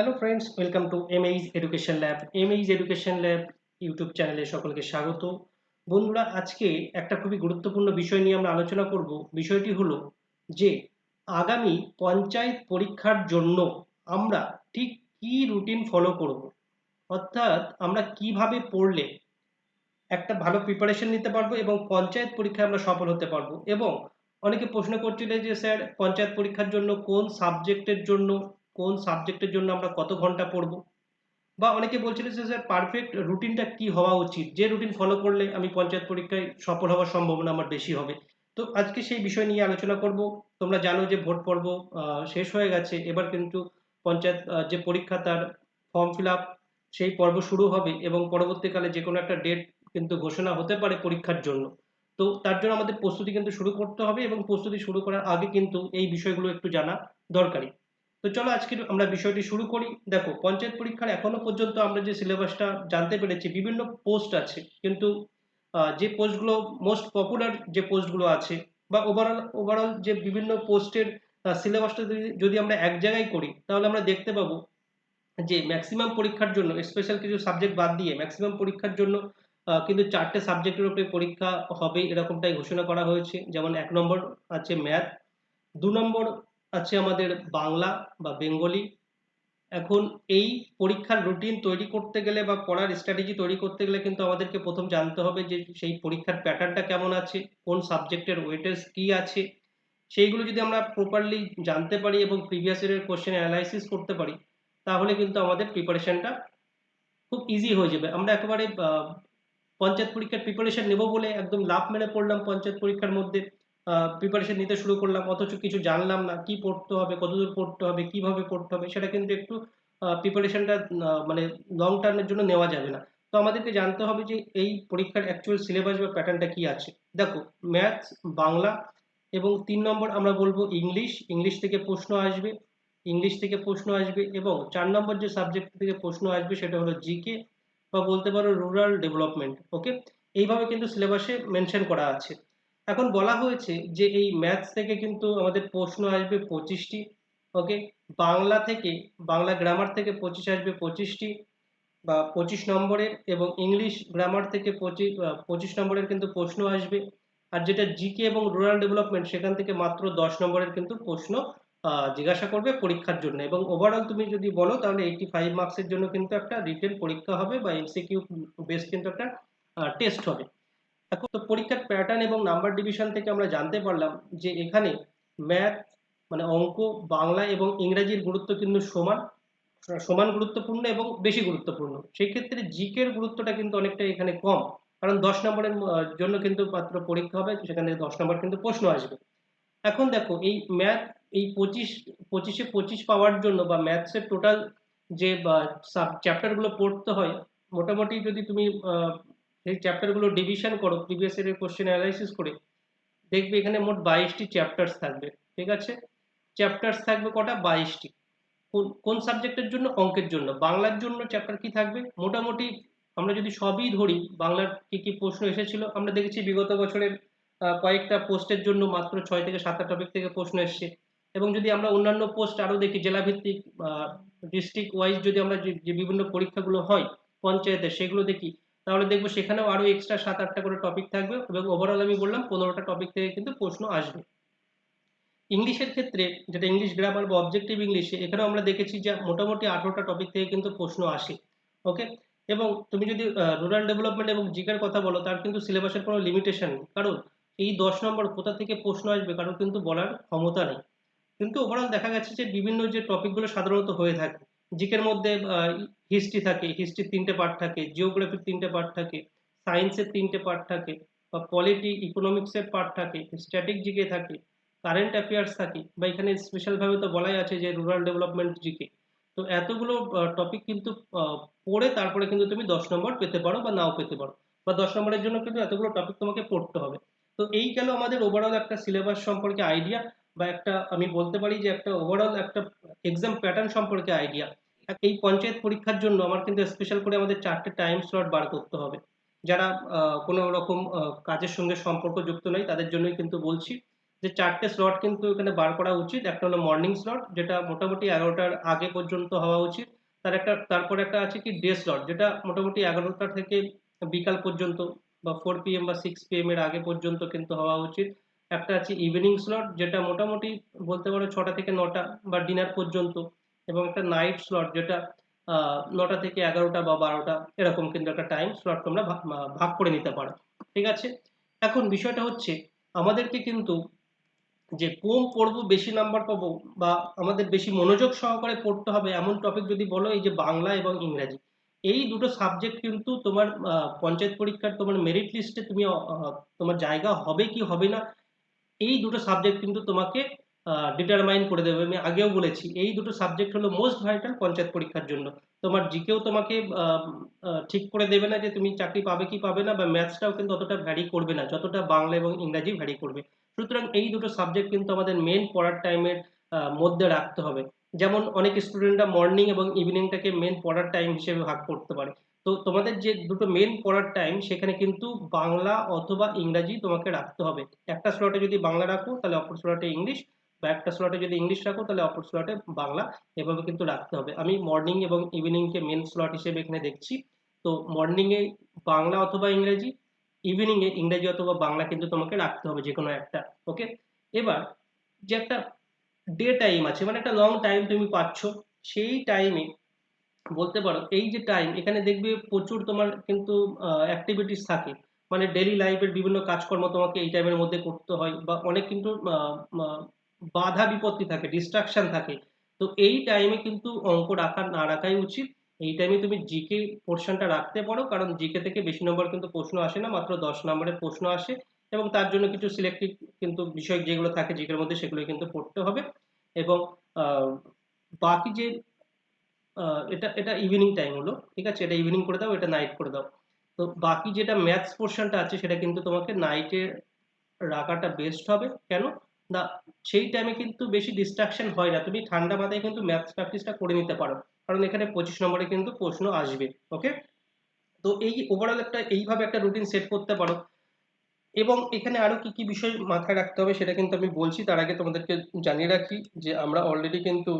Hello friends welcome to এমএইজ education lab এমএইজ education lab YouTube চ্যানেলে সকলকে স্বাগত। বন্ধুরা, আজকে একটা খুবই গুরুত্বপূর্ণ বিষয় নিয়ে আমরা আলোচনা করব। বিষয়টি হলো যে আগামী পঞ্চায়েত পরীক্ষার জন্য আমরা ঠিক কি রুটিন ফলো করব। অর্থাৎ আমরা কীভাবে পড়লে একটা ভালো প্রিপারেশন নিতে পারব এবং পঞ্চায়েত পরীক্ষায় আমরা সফল হতে পারব। এবং অনেকে প্রশ্ন করছিল যে, স্যার, পঞ্চায়েত পরীক্ষার জন্য কোন সাবজেক্টের জন্য কোন সাবজেক্টের জন্য আমরা কত ঘণ্টা পড়ব? বা অনেকে বলছিল যে স্যার পারফেক্ট রুটিনটা কি হওয়া উচিত? যে রুটিন ফলো করলে আমি পঞ্চায়েত পরীক্ষায় সফল হওয়ার সম্ভাবনা আমার বেশি হবে। তো আজকে সেই বিষয় নিয়ে আলোচনা করব। তোমরা জানো যে ভোট পর্ব শেষ হয়ে গেছে। এবার কিন্তু পঞ্চায়েত যে পরীক্ষা তার ফর্ম ফিল সেই পর্ব শুরু হবে এবং পরবর্তীকালে যে কোনো একটা ডেট কিন্তু ঘোষণা হতে পারে পরীক্ষার জন্য। তো তার জন্য আমাদের প্রস্তুতি কিন্তু শুরু করতে হবে এবং প্রস্তুতি শুরু করার আগে কিন্তু এই বিষয়গুলো একটু জানা দরকারি। তো চলো আজকে আমরা বিষয়টি শুরু করি। দেখো, পঞ্চায়েত পরীক্ষার এখনও পর্যন্ত আমরা যে সিলেবাসটা জানতে পেরেছি, বিভিন্ন পোস্ট আছে। কিন্তু যে পোস্টগুলো মোস্ট পপুলার যে পোস্টগুলো আছে বা ওভারঅল ওভারঅল যে বিভিন্ন পোস্টের সিলেবাসটা যদি আমরা এক জায়গায় করি, তাহলে আমরা দেখতে পাবো যে ম্যাক্সিমাম পরীক্ষার জন্য স্পেশাল কিছু সাবজেক্ট বাদ দিয়ে ম্যাক্সিমাম পরীক্ষার জন্য কিন্তু চারটে সাবজেক্টের উপরে পরীক্ষা হবে এরকমটাই ঘোষণা করা হয়েছে। যেমন এক নম্বর আছে ম্যাথ দু নম্বর আছে আমাদের বাংলা বা বেঙ্গলি। এখন এই পরীক্ষার রুটিন তৈরি করতে গেলে বা পড়ার স্ট্র্যাটেজি তৈরি করতে গেলে কিন্তু আমাদেরকে প্রথম জানতে হবে যে সেই পরীক্ষার প্যাটার্নটা কেমন আছে, কোন সাবজেক্টের ওয়েটেজ কি আছে। সেইগুলো যদি আমরা প্রপারলি জানতে পারি এবং প্রিভিয়াস ইয়ারের কোশ্চেন অ্যানালাইসিস করতে পারি, তাহলে কিন্তু আমাদের প্রিপারেশনটা খুব ইজি হয়ে যাবে। আমরা একেবারে পঞ্চায়েত পরীক্ষার প্রিপারেশন নেব বলে একদম লাভ মেনে পড়লাম পঞ্চায়েত পরীক্ষার মধ্যে। প্রিপারেশন নিতে শুরু করলাম, অথচ কিছু জানলাম না, কি পড়তে হবে, কতদূর পড়তে হবে, কীভাবে পড়তে হবে, সেটা কিন্তু একটু প্রিপারেশনটা মানে লং টার্মের জন্য নেওয়া যাবে না। তো আমাদেরকে জানতে হবে যে এই পরীক্ষার অ্যাকচুয়াল সিলেবাস বা প্যাটার্নটা কি আছে। দেখো ম্যাথস বাংলা এবং তিন নম্বর আমরা বলব ইংলিশ। ইংলিশ থেকে প্রশ্ন আসবে, ইংলিশ থেকে প্রশ্ন আসবে এবং চার নম্বর যে সাবজেক্ট থেকে প্রশ্ন আসবে সেটা হলো জিকে বা বলতে পারো রুরাল ডেভেলপমেন্ট ওকে এইভাবে কিন্তু সিলেবাসে মেনশন করা আছে। এখন বলা হয়েছে যে এই ম্যাথস থেকে কিন্তু আমাদের প্রশ্ন আসবে পঁচিশটি ওকে বাংলা থেকে, বাংলা গ্রামার থেকে পঁচিশ আসবে পঁচিশটি, বা পঁচিশ নম্বরের এবং ইংলিশ গ্রামার থেকে পঁচিশ পঁচিশ নম্বরের কিন্তু প্রশ্ন আসবে। আর যেটা জিকে এবং রুরাল ডেভেলপমেন্ট সেখান থেকে মাত্র দশ নম্বরের কিন্তু প্রশ্ন জিজ্ঞাসা করবে পরীক্ষার জন্য। এবং ওভারঅল তুমি যদি বলো, তাহলে এইটি ফাইভ মার্কসের জন্য কিন্তু একটা রিটেন পরীক্ষা হবে বা এমসিকিউ বেস কিন্তু একটা টেস্ট হবে। এখন তো পরীক্ষার প্যাটার্ন এবং নাম্বার ডিভিশন থেকে আমরা জানতে পারলাম যে এখানে ম্যাথ মানে অঙ্ক, বাংলা এবং ইংরাজির গুরুত্ব কিন্তু সমান সমান গুরুত্বপূর্ণ এবং বেশি গুরুত্বপূর্ণ। সেই ক্ষেত্রে জিকের গুরুত্বটা কিন্তু অনেকটা এখানে কম, কারণ দশ নম্বরের জন্য কিন্তু মাত্র পরীক্ষা হবে, সেখানে দশ নম্বর কিন্তু প্রশ্ন আসবে। এখন দেখো, এই ম্যাথ এই পঁচিশ, পঁচিশে পঁচিশ পাওয়ার জন্য বা ম্যাথসের টোটাল যে সাব চ্যাপ্টারগুলো পড়তে হয়, মোটামুটি যদি তুমি সেই চ্যাপ্টারগুলো ডিভিশন করো প্রিভিয়াস ইয়ারের কোশ্চেন অ্যানালাইসিস করে, দেখবে এখানে মোট বাইশটি চ্যাপ্টার্স থাকবে, ঠিক আছে? চ্যাপ্টার্স থাকবে কটা? বাইশটি। কোন কোন সাবজেক্টের জন্য? অঙ্কের জন্য। বাংলার জন্য চ্যাপ্টার কি থাকবে? মোটামুটি আমরা যদি সবই ধরি, বাংলার কি কি প্রশ্ন এসেছিল, আমরা দেখেছি বিগত বছরের কয়েকটা পোস্টের জন্য মাত্র ছয় থেকে সাতটা টপিক থেকে প্রশ্ন এসছে। এবং যদি আমরা অন্যান্য পোস্ট আরও দেখি, জেলাভিত্তিক ডিস্ট্রিক্ট ওয়াইজ যদি আমরা যে বিভিন্ন পরীক্ষাগুলো হয় পঞ্চায়েতে, সেগুলো দেখি তাহলে দেখব সেখানেও আরও এক্সট্রা সাত আটটা করে টপিক থাকবে এবং ওভারঅল আমি বললাম পনেরোটা টপিক থেকে কিন্তু প্রশ্ন আসবে। ইংলিশের ক্ষেত্রে যেটা ইংলিশ গ্রামার বা অবজেক্টিভ ইংলিশে এখানেও আমরা দেখেছি যে মোটামুটি আঠেরোটা টপিক থেকে কিন্তু প্রশ্ন আসে ওকে এবং তুমি যদি রুরাল ডেভেলপমেন্ট এবং জিকের কথা বলো, তার কিন্তু সিলেবাসের কোনো লিমিটেশন নেই। কারণ এই দশ নম্বর কোথা থেকে প্রশ্ন আসবে কারণ কিন্তু বলার ক্ষমতা নেই। কিন্তু ওভারঅল দেখা গেছে যে বিভিন্ন যে টপিকগুলো সাধারণত হয়ে থাকে জিকের মধ্যে হিস্ট্রি থাকে হিস্ট্রির তিনটে পার্ট থাকে জিওগ্রাফির তিনটে পার্ট থাকে সায়েন্সের তিনটে পার্ট থাকে, বা পলিটি ইকোনমিক্সের পার্ট থাকে স্ট্যাটিক জিকে থাকে কারেন্ট অ্যাফেয়ার্স থাকে, বা এখানে স্পেশালভাবে তো বলাই আছে যে রুরাল ডেভেলপমেন্ট জিকে। তো এতগুলো টপিক কিন্তু পড়ে তারপরে কিন্তু তুমি দশ নম্বর পেতে পারো বা নাও পেতে পারো। বা দশ নম্বরের জন্য কিন্তু এতগুলো টপিক তোমাকে পড়তে হবে। তো এই গেল আমাদের ওভারঅল একটা সিলেবাস সম্পর্কে আইডিয়া বা একটা আমি বলতে পারি যে একটা ওভারঅল একটা এক্সাম প্যাটার্ন সম্পর্কে আইডিয়া এই পঞ্চায়েত পরীক্ষার জন্য আমার কিন্তু স্পেশাল করে আমাদের চারটে টাইম স্লট বার করতে হবে। যারা কোনো রকম কাজের সঙ্গে সম্পর্ক যুক্ত নয়, তাদের জন্যই কিন্তু বলছি যে চারটে স্লট কিন্তু এখানে বার করা উচিত। একটা হলো মর্নিং স্লট যেটা মোটামুটি এগারোটার আগে পর্যন্ত হওয়া উচিত। তার একটা, তারপরে একটা আছে কি ডে স্লট যেটা মোটামুটি এগারোটা থেকে বিকাল পর্যন্ত বা ফোর পিএম বা সিক্স পিএম এর আগে পর্যন্ত কিন্তু হওয়া উচিত। একটা আছে ইভিনিং স্লট যেটা মোটামুটি বলতে পারো ছটা থেকে নটা বা ডিনার পর্যন্ত, এবং একটা নাইট স্লট যেটা নটা থেকে এগারোটা বা বারোটা, এরকম কিন্তু একটা টাইম স্লট তোমরা ভাগ করে নিতে পারো। ঠিক আছে? এখন বিষয়টা হচ্ছে, আমাদেরকে কিন্তু যে কম পড়ব বেশি নাম্বার পাবো বা আমাদের বেশি মনোযোগ সহকারে পড়তে হবে, এমন টপিক যদি বলো, এই যে বাংলা এবং ইংরাজি, এই দুটো সাবজেক্ট কিন্তু তোমার পঞ্চায়েত পরীক্ষার তোমার মেরিট লিস্টে তুমি তোমার জায়গা হবে কি হবে না এই দুটো সাবজেক্ট কিন্তু তোমাকে ডিটারমাইন করে দেবে। আমি আগেও বলেছি, এই দুটো সাবজেক্ট হলো মোস্ট ভাইটাল পঞ্চায়েত পরীক্ষার জন্য। তোমার জিকেও তোমাকে ঠিক করে দেবে না যে তুমি চাকরি পাবে কি পাবে না, বা ম্যাথসটাও কিন্তু অতটা ভ্যারি করবে না, যতটা বাংলা এবং ইংরাজি ভ্যারি করবে। সুতরাং এই দুটো সাবজেক্ট কিন্তু আমাদের মেন পড়ার টাইমের মধ্যে রাখতে হবে। যেমন অনেক স্টুডেন্টরা মর্নিং এবং ইভিনিংটাকে মেন পড়ার টাইম হিসেবে ভাগ করতে পারে। তো তোমাদের যে দুটো মেন পড়ার টাইম সেখানে কিন্তু বাংলা অথবা ইংরাজি তোমাকে রাখতে হবে। একটা স্লটে যদি বাংলা রাখো, তাহলে অপর স্লটে ইংলিশ বা একটা স্লটে যদি ইংলিশ রাখো, তাহলে অপর স্লটে বাংলা। এভাবে কিন্তু রাখতে হবে। আমি মর্নিং এবং ইভিনিংকে মেন স্লট হিসেবে এখানে দেখছি। তো মর্নিংয়ে বাংলা অথবা ইংরেজি ইভিনিংয়ে ইংরেজি অথবা বাংলা কিন্তু তোমাকে রাখতে হবে যে কোনো একটা ওকে এবার যে একটা ডে টাইম আছে মানে একটা লং টাইম তুমি পাচ্ছ, সেই টাইমে বলতে পারো, এই যে টাইম এখানে দেখবে প্রচুর তোমার কিন্তু অ্যাক্টিভিটিস থাকে। মানে ডেলি লাইফের বিভিন্ন কাজকর্ম তোমাকে এই টাইমের মধ্যে করতে হয় বা অনেক কিন্তু বাধা বিপত্তি থাকে ডিস্ট্রাকশন থাকে। তো এই টাইমে কিন্তু অঙ্ক রাখা, না রাখাই উচিত। এই টাইমে তুমি জিকে পোর্শনটা রাখতে পারো, কারণ জিকে থেকে বেশি নম্বর কিন্তু প্রশ্ন আসে না, মাত্র দশ নম্বরের প্রশ্ন আসে। এবং তার জন্য কিছু সিলেক্টিভ কিন্তু বিষয় যেগুলো থাকে জিকের মধ্যে সেগুলো কিন্তু পড়তে হবে। এবং বাকি যে এটা এটা ইভিনিং টাইম হলো, ঠিক আছে? এটা ইভিনিং করে দাও, এটা নাইট করে দাও। তো বাকি যেটা ম্যাথস পোর্শনটা আছে, সেটা কিন্তু তোমাকে নাইটে রাখাটা বেস্ট হবে। কেন? না, সেই টাইমে কিন্তু বেশি ডিস্ট্রাকশন হয় না। তুমি ঠান্ডা মাথায় কিন্তু ম্যাথস প্র্যাকটিসটা করে নিতে পারো। কারণ এখানে পঁচিশ নম্বরে কিন্তু প্রশ্ন আসবে ওকে তো এই ওভারঅল একটা, এইভাবে একটা রুটিন সেট করতে পারো। এবং এখানে আরও কি কি বিষয় মাথায় রাখতে হবে, সেটা কিন্তু আমি বলছি। তার আগে তোমাদেরকে জানিয়ে রাখি যে আমরা অলরেডি কিন্তু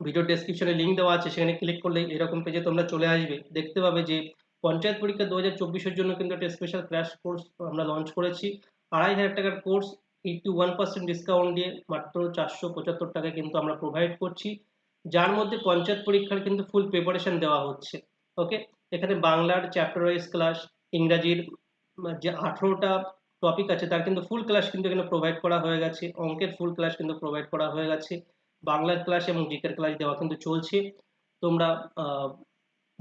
ভিডিও ডেসক্রিপশনে লিঙ্ক দেওয়া আছে, সেখানে ক্লিক করলে এরকম পেজে তোমরা চলে আসবে। দেখতে পাবে যে পঞ্চায়েত পরীক্ষা দু হাজার চব্বিশের জন্য কিন্তু একটা স্পেশাল ক্র্যাশ কোর্স আমরা লঞ্চ করেছি। আড়াই হাজার টাকার course eighty one percent discount দিয়ে মাত্র চারশো পঁচাত্তর টাকা কিন্তু আমরা প্রোভাইড করছি। যার মধ্যে পঞ্চায়েত পরীক্ষার কিন্তু ফুল প্রিপারেশন দেওয়া হচ্ছে। ওকে এখানে বাংলার চ্যাপ্টার ওয়াইজ ক্লাস ইংরাজির যে আঠেরোটা টপিক আছে, তার কিন্তু ফুল ক্লাস কিন্তু এখানে প্রোভাইড করা হয়ে গেছে। অঙ্কের ফুল ক্লাস কিন্তু প্রোভাইড করা হয়ে গেছে। বাংলার ক্লাস এবং জিকের ক্লাস দেওয়া কিন্তু চলছে। তোমরা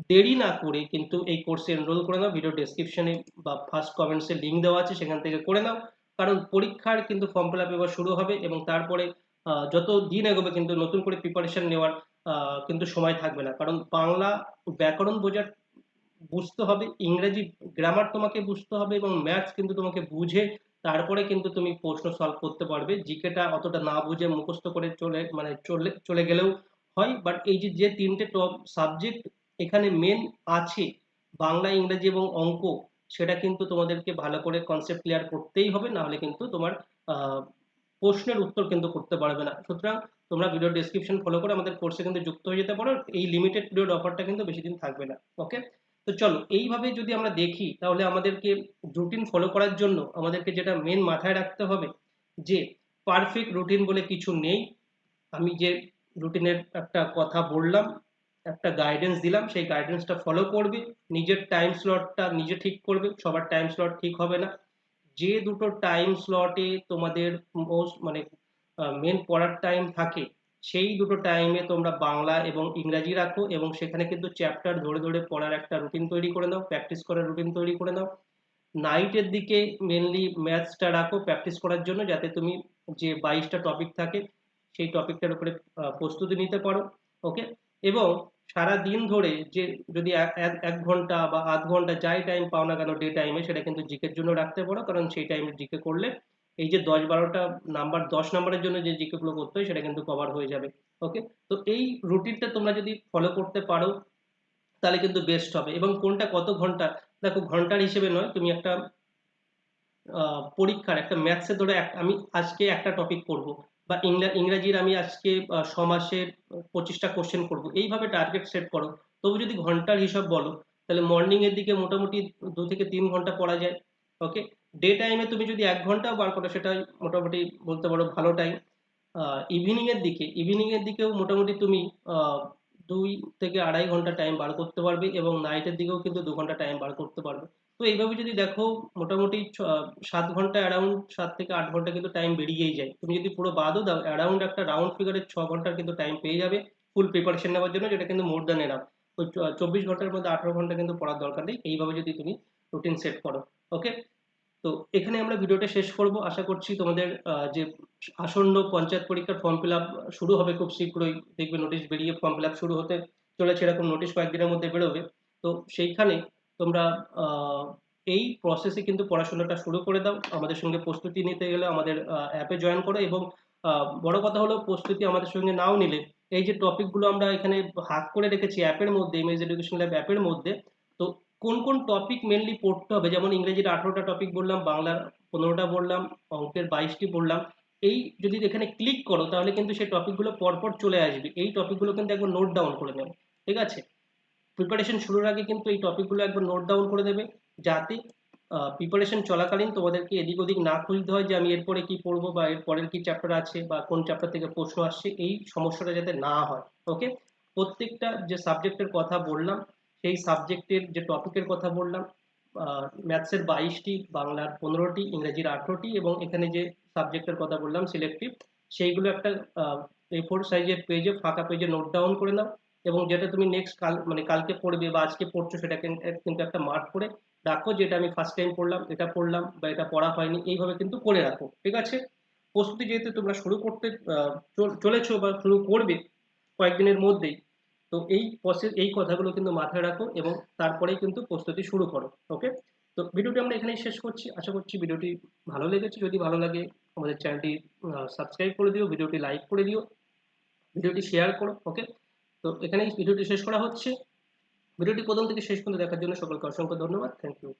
দেরি না করে কিন্তু এই কোর্সে এনরোল করে নাও। ভিডিও ডেসক্রিপশনে বা ফার্স্ট কমেন্টসে লিঙ্ক দেওয়া আছে, সেখান থেকে করে নাও। কারণ পরীক্ষার কিন্তু ফর্ম ফিল আপ এবার শুরু হবে এবং তারপরে যত দিন এগোবে কিন্তু নতুন করে প্রিপারেশন নেওয়ার কিন্তু সময় থাকবে না। কারণ বাংলা ব্যাকরণ বোঝার বুঝতে হবে, ইংরেজি গ্রামার তোমাকে বুঝতে হবে এবং ম্যাথস কিন্তু তোমাকে বুঝে তারপরে কিন্তু তুমি প্রশ্ন সলভ করতে পারবে। জিকেটা অতটা না বুঝে মুখস্থ করে চলে মানে চলে চলে গেলেও হয়। বাট এই যে যে তিনটে টপ সাবজেক্ট এখানে মেন আছে, বাংলা, ইংরেজি এবং অঙ্ক, সেটা কিন্তু তোমাদেরকে ভালো করে কনসেপ্ট ক্লিয়ার করতেই হবে। নাহলে কিন্তু তোমার প্রশ্নের উত্তর কিন্তু করতে পারবে না। সুতরাং তোমরা ভিডিও ডিসক্রিপশন ফলো করে আমাদের কোর্সে কিন্তু যুক্ত হয়ে যেতে পারো। এই লিমিটেড পিরিয়ড অফারটা কিন্তু বেশি দিন থাকবে না। ওকে তো চলো, এইভাবে যদি আমরা দেখি, তাহলে আমাদেরকে রুটিন ফলো করার জন্য আমাদেরকে যেটা মেন মাথায় রাখতে হবে, যে পারফেক্ট রুটিন বলে কিছু নেই। আমি যে রুটিনের একটা কথা বললাম, একটা গাইডেন্স দিলাম, সেই গাইডেন্সটা ফলো করবে, নিজের টাইম স্লটটা নিজে ঠিক করবে, সবার টাইম স্লট ঠিক হবে না। যে দুটো টাইম স্লটে তোমাদের মোস্ট মানে মেন পড়ার টাইম থাকে সেই দুটো টাইমে তোমরা বাংলা এবং ইংরাজি রাখো এবং সেখানে কিন্তু চ্যাপ্টার ধরে ধরে পড়ার একটা রুটিন তৈরি করে নাও প্র্যাকটিস করার রুটিন তৈরি করে নাও। নাইটের দিকে মেনলি ম্যাথসটা রাখো প্র্যাকটিস করার জন্য যাতে তুমি যে বাইশটা টপিক থাকে সেই টপিকটার উপরে প্রস্তুতি নিতে পারো ওকে এবং সারা দিন ধরে যে যদি এক ঘণ্টা বা আধ ঘণ্টা যাই টাইম পাও না কেন ডে টাইমে সেটা কিন্তু জিকের জন্য রাখতে পারো, কারণ সেই টাইমে জিকে করলে এই যে দশ বারোটা নাম্বার দশ নাম্বারের জন্য যে জিকে গুলো করতে হয় সেটা কিন্তু কভার হয়ে যাবে ওকে তো এই রুটিনটা তোমরা যদি ফলো করতে পারো তাহলে কিন্তু বেস্ট হবে। এবং কোনটা কত ঘণ্টা? দেখো ঘণ্টার হিসেবে নয় তুমি একটা পরীক্ষার একটা ম্যাথসের ধরে আমি আজকে একটা টপিক করব বা ইংরা- ইংরাজির আমি আজকে আহ, ছ মাসের পঁচিশটা কোশ্চেন করব এইভাবে টার্গেট সেট করো। তবু যদি ঘণ্টার হিসাব বলো তাহলে মর্নিংয়ের দিকে মোটামুটি দু থেকে তিন ঘণ্টা পড়া যায় ওকে ডে টাইমে তুমি যদি এক ঘন্টাও বার করো, সেটা মোটামুটি বলতে পারো ভালো টাইম ইভিনিং এর দিকে ইভিনিং এর দিকেও মোটামুটি তুমি দুই থেকে আড়াই ঘণ্টা টাইম বার করতে পারবে এবং নাইটের দিকেও কিন্তু দু ঘণ্টা টাইম বার করতে পারবে। তো এইভাবে যদি দেখো, মোটামুটি সাত ঘণ্টা অ্যারাউন্ড সাত থেকে আট ঘণ্টা কিন্তু টাইম বেরিয়েই যায়। তুমি যদি পুরো বাদও দাও অ্যারাউন্ড একটা রাউন্ড ফিগারের ছ ঘণ্টার কিন্তু টাইম পেয়ে যাবে ফুল প্রিপারেশন নেওয়ার জন্য, যেটা কিন্তু মোর দ্যান এনাফ চব্বিশ ঘণ্টার মধ্যে আঠারো ঘণ্টা কিন্তু পড়ার দরকার নেই। এইভাবে যদি তুমি রুটিন সেট করো ওকে তো এখানে আমরা ভিডিওটা শেষ করব। আশা করছি তোমাদের যে আসন্ন পঞ্চায়েত পরীক্ষার ফর্ম ফিল শুরু হবে খুব শীঘ্রই। দেখবে নোটিশ বেরিয়ে ফর্ম ফিল শুরু হতে চলেছে, এরকম নোটিশ কয়েকদিনের মধ্যে বেরোবে। তো সেইখানে তোমরা এই প্রসেসে কিন্তু পড়াশোনাটা শুরু করে দাও। আমাদের সঙ্গে প্রস্তুতি নিতে গেলে আমাদের অ্যাপে জয়েন করো এবং বড় কথা হলো প্রস্তুতি আমাদের সঙ্গে নাও নিলে। এই যে টপিকগুলো আমরা এখানে ভাগ করে রেখেছি অ্যাপের মধ্যে ইমেজ এডুকেশন ল্যাব অ্যাপের মধ্যে, তো কোন কোন টপিক মেনলি পড়তে হবে? যেমন ইংরেজির আঠারোটা টপিক বললাম, বাংলার পনেরোটা বললাম, অঙ্কের বাইশটি বললাম। এই যদি এখানে ক্লিক করো, তাহলে কিন্তু সেই টপিকগুলো পরপর চলে আসবে। এই টপিকগুলো কিন্তু একবার নোট ডাউন করে নেবে। ঠিক আছে? প্রিপারেশন শুরুর আগে কিন্তু এই টপিকগুলো একবার নোট ডাউন করে দেবে, যাতে প্রিপারেশন চলাকালীন তোমাদেরকে এদিক ওদিক না খুঁজতে হয় যে আমি এরপরে কি পড়ব বা এর পরের কি চ্যাপ্টার আছে বা কোন চ্যাপ্টার থেকে প্রশ্ন আসছে। এই সমস্যাটা যাতে না হয়। ওকে প্রত্যেকটা যে সাবজেক্টের কথা বললাম সেই সাবজেক্টের যে টপিকের কথা বললাম ম্যাথসের বাইশটি, বাংলার পনেরোটি, ইংরেজির আঠেরোটি এবং এখানে যে সাবজেক্টের কথা বললাম সিলেক্টিভ সেইগুলো একটা এ ফোর সাইজের পেজে ফাঁকা পেজে নোট ডাউন করে নাও এবং যেটা তুমি নেক্সট কাল মানে কালকে পড়বে বা আজকে পড়ছো সেটাকে কিন্তু একটা মার্ক করে রাখো, যেটা আমি ফার্স্ট টাইম পড়লাম, এটা পড়লাম বা এটা পড়া হয়নি, এইভাবে কিন্তু করে রাখো, ঠিক আছে? প্রস্তুতি যেহেতু তোমরা শুরু করতে চলেছো বা শুরু করবে কয়েকদিনের মধ্যেই তো এই প্রসেস এই কথাগুলো কিন্তু মাথায় রাখো এবং তারপরেই কিন্তু প্রস্তুতি শুরু করো ওকে তো ভিডিওটি আমরা এখানেই শেষ করছি। আশা করছি ভিডিওটি ভালো লেগেছে। যদি ভালো লাগে, আমাদের চ্যানেলটি সাবস্ক্রাইব করে দিও, ভিডিওটি লাইক করে দিও, ভিডিওটি শেয়ার করো ওকে তো এখানেই ভিডিওটি শেষ করা হচ্ছে। ভিডিওটি প্রথম থেকে শেষ পর্যন্ত দেখার জন্য সকলকে অসংখ্য ধন্যবাদ। Thank you